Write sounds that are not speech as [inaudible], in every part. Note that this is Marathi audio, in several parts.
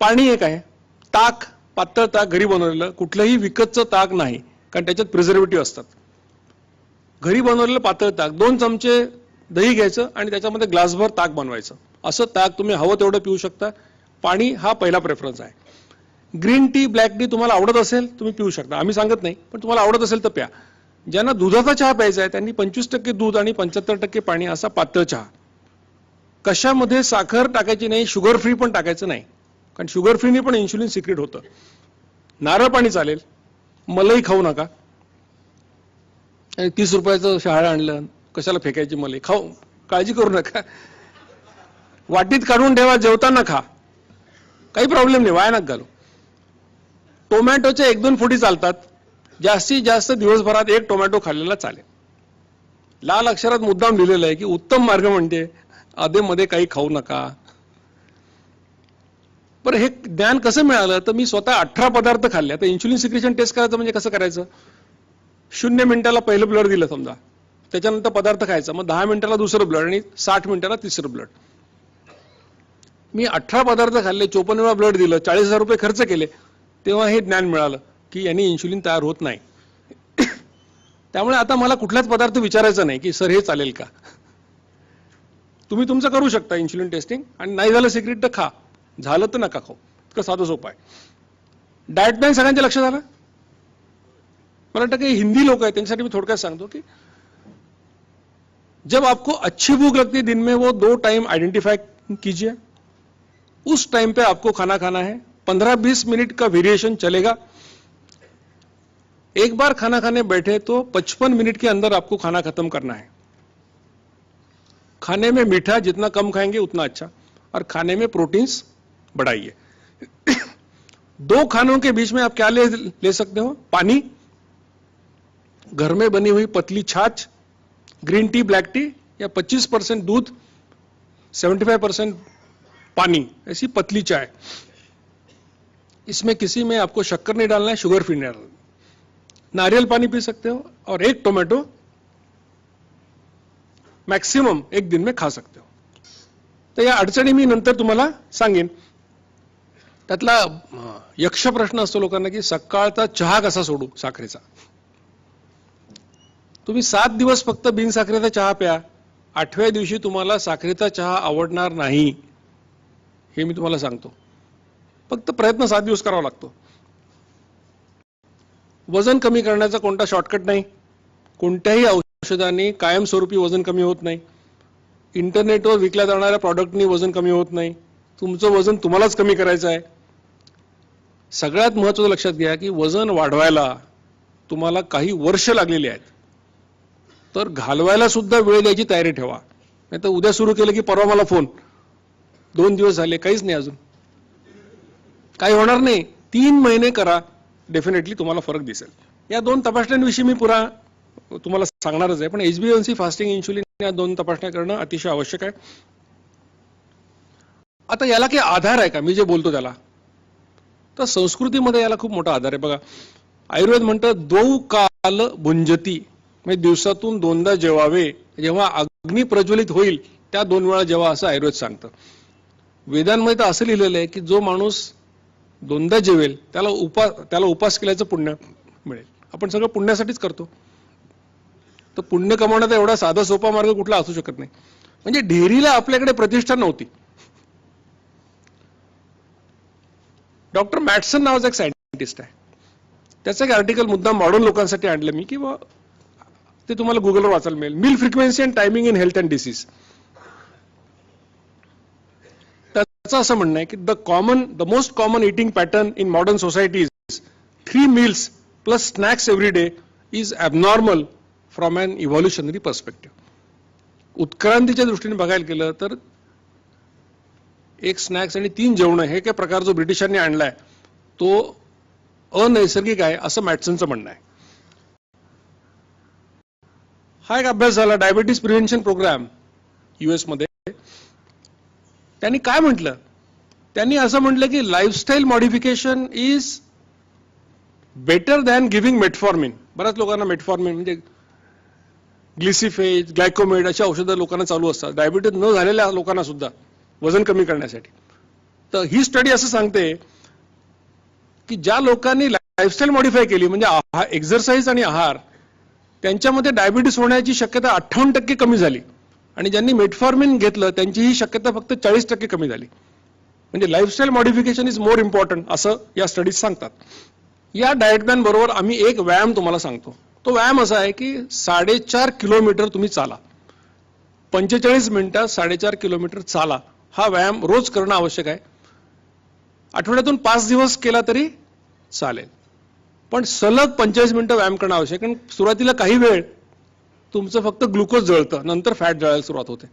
पाणी एक आहे. ताक पातळ ताक घरी बनवलेलं कुठलंही विकतचं ताक नाही कारण त्याच्यात प्रिझर्वेटिव्ह असतात. घरी बनवलेलं पातळ ताक दोन चमचे दही घ्यायचं आणि त्याच्यामध्ये ग्लासभर ताक बनवायचं. असं ताक तुम्ही हवं तेवढं पिऊ शकता. पाणी हा पहिला प्रेफरन्स आहे. ग्रीन टी ब्लॅक टी तुम्हाला आवडत असेल तुम्ही पिऊ शकता. आम्ही सांगत नाही पण तुम्हाला आवडत असेल तर प्या. ज्यांना दुधाचा चहा प्यायचा आहे त्यांनी पंचवीस टक्के दूध आणि पंच्याहत्तर टक्के पाणी असा पातळ चहा. कशामध्ये साखर टाकायची नाही शुगर फ्री पण टाकायचं नाही. कारण शुगर फ्रीने पण इन्शुलिन सिक्रेट होतं. नारळ पाणी चालेल. मलई खाऊ नका. आणि तीस रुपयाचं शहाळ आणलं कशाला फेकायची मलई? खाऊ काळजी करू नका. वाटीत काढून ठेवा जेवताना खा. काही प्रॉब्लेम नाही वाया नका घालू. टोमॅटोच्या एक दोन फुटी चालतात. जास्तीत जास्त दिवसभरात एक टोमॅटो खाल्लेला चालेल. लाल अक्षरात मुद्दाम लिहिलेलं आहे की उत्तम मार्ग म्हणजे आधेमध्ये काही खाऊ नका. पण हे ज्ञान कसं मिळालं? तर मी स्वतः अठरा पदार्थ खाल्ले. आता इन्शुलिन सिक्रेशन टेस्ट करायचं म्हणजे कसं करायचं? शून्य मिनिटाला पहिलं ब्लड दिलं समजा. त्याच्यानंतर पदार्थ खायचा. मग दहा मिनिटाला दुसरं ब्लड आणि साठ मिनिटाला तिसरं ब्लड मी अठरा पदार्थ खाल्ले चोपन्न वेळा ब्लड दिलं चाळीस हजार रुपये खर्च केले तेव्हा हे ज्ञान मिळालं की यांनी इन्शुलिन तयार होत नाही. [coughs] त्यामुळे आता मला कुठलाच पदार्थ विचारायचा नाही की सर हे चालेल का? [laughs] तुम्ही तुमचं करू शकता इन्शुलिन टेस्टिंग आणि नाही झालं सिक्रेट तर खा. झालं तर नका खाऊ. इतकं साधं सोपं आहे. डाएट प्लॅन सगळ्यांच्या लक्षात आलं? मला वाटतं काही हिंदी लोक आहेत, त्यांच्यासाठी मी थोडक्यात सांगतो की जब आपको अच्छी भूख लगती है, दिन में वो दो टाइम आइडेंटिफाई कीजिए। उस टाइम पे आपको खाना खाना है, पंद्रह बीस मिनट का वेरिएशन चलेगा। एक बार खाना खाने बैठे तो पचपन मिनट के अंदर आपको खाना खत्म करना है। खाने में मीठा जितना कम खाएँगे उतना अच्छा। और खाने में प्रोटीन्स बढ़ाइए दो खानों के बीच में आप क्या ले ले सकते हो? पानी, घर में बनी हुई पतली छाछ, ग्रीन टी, ब्लैक टी, या 25 परसेंट दूध 75 परसेंट पानी, ऐसी पतली चाय। इसमें किसी में आपको शक्कर नहीं डालना है, शुगर फ्री नहीं डालना नारियल पानी पी सकते हो और एक टोमेटो मैक्सिमम एक दिन में खा सकते हो। तर या अडचणी मी नंतर तुम्हाला सांगेन। त्यातला यक्ष प्रश्न असतो लोकांना की सकाळचा चहा कसा सोडू साखरेचा? तुम्ही सात दिवस फक्त बिनसाखरेचा चहा प्या आठव्या दिवशी तुम्हाला साखरेचा चहा आवडणार नाही हे मी तुम्हाला सांगतो. फक्त प्रयत्न सात दिवस करावा लागतो. वजन कमी करण्याचा कोणता शॉर्टकट नाही. कोणत्याही औषधाने कायमस्वरूपी वजन कमी होत नाही. इंटरनेटवर विकल्या जाणाऱ्या प्रॉडक्टनी वजन कमी होत नाही. तुमचं वजन तुम्हालाच कमी करायचं आहे. सगळ्यात महत्वाचं लक्षात घ्या की वजन वाढवायला तुम्हाला काही वर्ष लागलेली आहेत. तर घालवायला सुद्धा वेळ द्यायची तयारी ठेवा. नाही तर उद्या सुरू केलं की परवा मला फोन. दोन दिवस झाले काहीच नाही अजून. काही होणार नाही. तीन महिने करा. डेफिनेटली तुम्हाला फरक दिसेल. या दोन तपासण्यांविषयी मी पुरा तुम्हाला सांगणारच आहे. पण एचबीएनसी फास्टिंग इन्शुलिन या दोन तपासण्या करणं अतिशय आवश्यक आहे. आता याला काही आधार आहे का? मी जे बोलतो त्याला. तर संस्कृतीमध्ये याला खूप मोठा आधार आहे. बघा आयुर्वेद म्हणतं दो काल भुंजती. म्हणजे दिवसातून दोनदा जेवावे जेव्हा अग्नी प्रज्वलित होईल त्या दोन वेळा जेव्हा असं आयुर्वेद सांगतं. वेदांमध्ये तर असं लिहिलेलं आहे की जो माणूस दोनदा जेवेल त्याला उपा त्याला उपास केल्याचं पुण्य मिळेल. आपण सगळं पुण्यासाठीच करतो. तर पुण्य कमावण्याचा एवढा साधा सोपा मार्ग कुठला असू शकत नाही. म्हणजे ढेरीला आपल्याकडे प्रतिष्ठा नव्हती. डॉक्टर मॅटसन नावाचा एक सायंटिस्ट आहे. त्याचं एक आर्टिकल मुद्दाम मॉडर्न लोकांसाठी आणलं मी की ते तुम्हाला गुगलवर वाचायला मिळेल. Meal frequency and timing in health and disease त्याचं असं म्हणणं आहे की the common the most common eating pattern in modern societies three meals plus snacks every day is abnormal from an evolutionary perspective उत्क्रांतीच्या दृष्टीने बघायला गेलं तर एक स्नॅक्स आणि तीन जेवणं हे काय प्रकार जो ब्रिटिशांनी आणलाय तो अनैसर्गिक आहे असं मॅटसनचं म्हणणं आहे. हा एक अभ्यास झाला डायबिटीस प्रिव्हेन्शन प्रोग्राम युएसमध्ये. त्यांनी काय म्हटलं? त्यांनी असं म्हटलं की lifestyle modification is better than giving metformin बऱ्याच लोकांना मेटफॉर्मिन म्हणजे ग्लिसिफेज ग्लायकोमेड अशी औषधं लोकांना चालू असतात. डायबिटीज न झालेल्या लोकांना सुद्धा. वजन कमी करण्यासाठी. तर ही स्टडी असं सांगते की ज्या लोकांनी लाईफस्टाईल मॉडीफाय केली म्हणजे एक्झरसाईज आणि आहार त्यांच्यामध्ये डायबिटीस होण्याची शक्यता अठ्ठावन्न टक्के कमी झाली. आणि ज्यांनी मेटफॉर्मिन घेतलं त्यांची ही शक्यता फक्त चाळीस टक्के कमी झाली. म्हणजे lifestyle modification is more important असं या स्टडीज सांगतात. या डाएट प्लॅन बरोबर आम्ही एक व्यायाम तुम्हाला सांगतो. तो व्यायाम असा आहे की साडेचार किलोमीटर तुम्ही चाला. पंचेचाळीस मिनिटात साडेचार किलोमीटर चाला. हा व्यायाम रोज करणं आवश्यक आहे. आठवड्यातून पाच दिवस केला तरी चालेल. पण सलग पंचेचाळीस मिनिटं व्यायाम करणं आवश्यक कारण सुरुवातीला काही वेळ तुमचं फक्त ग्लुकोज जळतं. नंतर फॅट जळायला सुरुवात होते.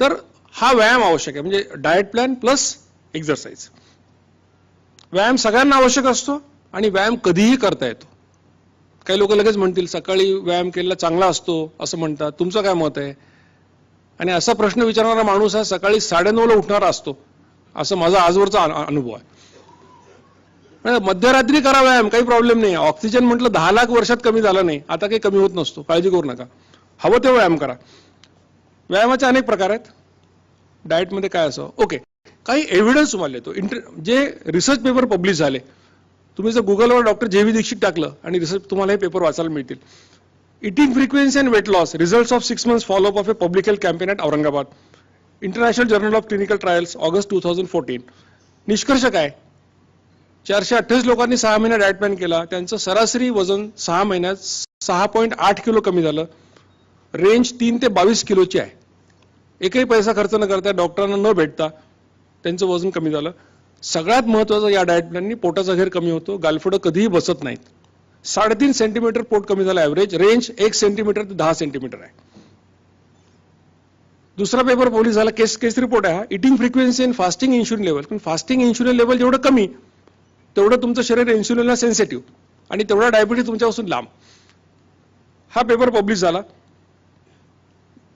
तर हा व्यायाम आवश्यक आहे. म्हणजे डाएट प्लॅन प्लस एक्झरसाइज व्यायाम सगळ्यांना आवश्यक असतो आणि व्यायाम कधीही करता येतो. काही लोक लगेच म्हणतील सकाळी व्यायाम केलेला चांगला असतो असं म्हणतात. तुमचं काय मत आहे? आणि असा प्रश्न विचारणारा माणूस हा सकाळी साडेनऊला उठणारा असतो. असं माझा आजवरचा अनुभव आहे. मध्यरात्री करा व्यायाम काही प्रॉब्लेम नाही. ऑक्सिजन म्हटलं दहा लाख वर्षात कमी झाला नाही. आता काही कमी होत नसतो. काळजी करू नका. हवं ते व्यायाम करा. व्यायामाचे अनेक प्रकार आहेत. डाएटमध्ये काय असं ओके काही एव्हिडन्स तुम्हाला येतो इंटर जे रिसर्च पेपर पब्लिश झाले तुम्ही जर गुगलवर डॉक्टर जे व्ही दीक्षित टाकलं आणि रिसर्च तुम्हाला हे पेपर वाचायला मिळतील. Eating frequency and weight loss results of six months follow up of a public health campaign at Aurangabad international journal of clinical trials August two thousand fourteen निष्कर्ष काय? चारशे अठ्ठावीस लोकांनी सहा महिन्यात डायट प्लॅन केला. त्यांचं सरासरी वजन सहा महिन्यात सहा पॉईंट आठ किलो कमी झालं. रेंज तीन ते बावीस किलोची आहे. एकही पैसा खर्च न करता डॉक्टरांना न भेटता त्यांचं वजन कमी झालं. सगळ्यात महत्वाचं या डाएट प्लॅननी पोटाचा घेर कमी होतो. गालफुडं कधीही बसत नाहीत. साडेतीन सेंटीमीटर पोट कमी झालं ॲव्हरेज रेंज एक सेंटीमीटर ते दहा सेंटीमीटर आहे. दुसरा पेपर पोलीस झाला. केस केस रिपोर्ट आहे eating frequency and fasting insulin level पण फास्टिंग इन्शुलिन लेवल जेवढं कमी तेवढं तुमचं शरीर इन्शुलिनला सेन्सिटिव्ह आणि तेवढा डायबिटीज तुमच्यापासून लांब. हा पेपर पब्लिश झाला.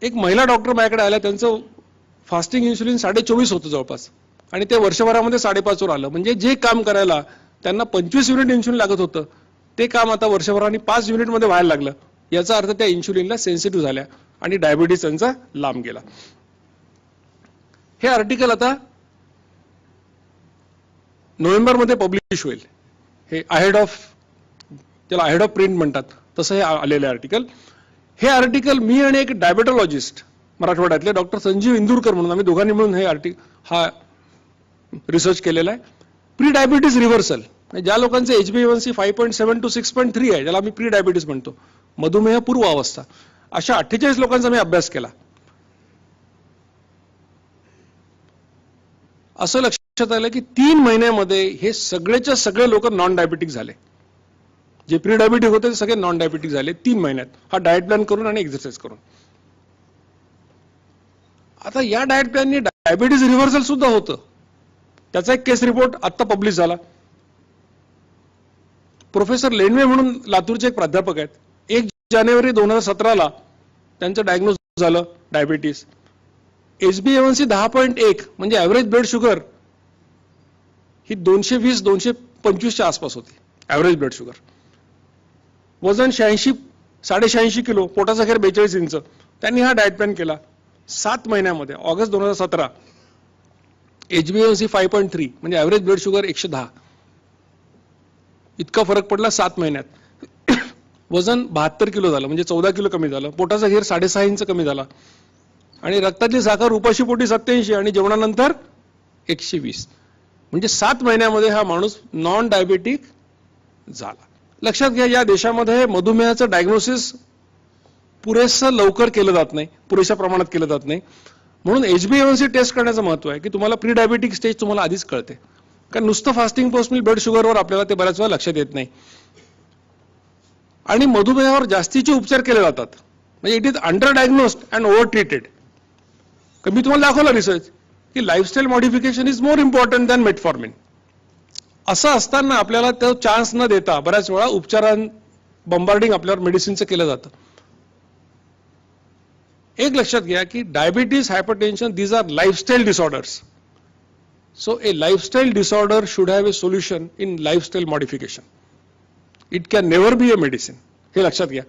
एक महिला डॉक्टर माझ्याकडे आल्या. त्यांचं फास्टिंग इन्शुलिन साडे चोवीस होतं जवळपास. आणि ते वर्षभरामध्ये साडेपाचवर आलं. म्हणजे जे काम करायला त्यांना पंचवीस युनिट इन्शुलिन लागत होतं. ते काम आता वर्षभराने पाच युनिटमध्ये व्हायला लागलं. याचा अर्थ त्या इन्शुलिनला सेन्सिटिव्ह झाल्या आणि डायबिटीस त्यांचा लांब गेला. हे आर्टिकल आता नोव्हेंबरमध्ये पब्लिश होईल. हे अहेड ऑफ त्याला अहेड ऑफ प्रिंट म्हणतात. तसं हे आलेलं आर्टिकल हे आर्टिकल मी आणि एक डायबेटॉलॉजिस्ट मराठवाड्यातले डॉक्टर संजीव इंदूरकर म्हणून आम्ही दोघांनी मिळून हे आर्टिक हा रिसर्च केलेला आहे. प्री डायबिटीज रिव्हर्सल ज्या लोकांचे H B C five point seven two six point three आहे ज्याला आम्ही प्री डायबिटीज म्हणतो मधुमेह पूर्व अवस्था अशा अठ्ठेचाळीस लोकांचा मी अभ्यास केला. असं लक्षात आलं की तीन महिन्यामध्ये हे सगळेच्या सगळे लोक नॉन डायबिटिक झाले. जे प्री डायबिटिक होते ते सगळे नॉन डायबिटिक झाले तीन महिन्यात. हा डाएट प्लॅन करून आणि एक्सरसाइज करून. आता या डाएट प्लॅननी डायबिटीज रिव्हर्सल सुद्धा होतं. त्याचा एक केस रिपोर्ट आत्ता पब्लिश झाला. प्रोफेसर लेनवे म्हणून लातूरचे एक प्राध्यापक आहेत. एक जानेवारी दोन हजार सतराला त्यांचं डायग्नोज झालं diabetes H B A one C दहा पॉईंट एक म्हणजे ॲव्हरेज ब्लड शुगर ही दोनशे वीस दोनशे पंचवीसच्या आसपास होती ॲव्हरेज ब्लड शुगर वजन शहाऐंशी साडेशहाऐंशी किलो पोटाचा खेर बेचाळीस इंच. त्यांनी हा डाएट प्लॅन केला. सात महिन्यामध्ये ऑगस्ट दोन हजार सतरा H B N C five point three म्हणजे ॲव्हरेज ब्लड शुगर एकशे दहा. इतका फरक पडला सात महिन्यात. [coughs] वजन बहात्तर किलो झालं म्हणजे चौदा किलो कमी झालं. पोटाचा घेर साडेसहा इंच कमी झाला. आणि रक्तातली साखर उपाशी पोटी सत्याऐंशी आणि जेवणानंतर एकशे वीस म्हणजे सात महिन्यामध्ये हा माणूस नॉन डायबेटिक झाला. लक्षात घ्या या देशामध्ये मधुमेहाचं डायग्नोसिस पुरेसं लवकर केलं जात नाही पुरेशा प्रमाणात केलं जात नाही. म्हणून एच बी सी टेस्ट करण्याचं महत्त्व आहे की तुम्हाला प्री डायबेटिक स्टेज तुम्हाला आधीच कळते. कारण नुसतं फास्टिंग पोस्ट मिल ब्लड शुगरवर आपल्याला ते बऱ्याच वेळा लक्षात येत नाही. आणि मधुमेहावर जास्तीचे उपचार केले जातात. म्हणजे it is under diagnosed and over treated मी तुम्हाला दाखवलं रिसर्च की lifestyle modification is more important than metformin असं असताना आपल्याला तो चान्स न देता बऱ्याच वेळा उपचारां बंबार्डिंग आपल्यावर मेडिसिनचं केलं जातं. एक लक्षात घ्या की diabetes hypertension these are lifestyle disorders so a lifestyle disorder should have a solution in lifestyle modification it can never be a medicine हे लक्षात घ्या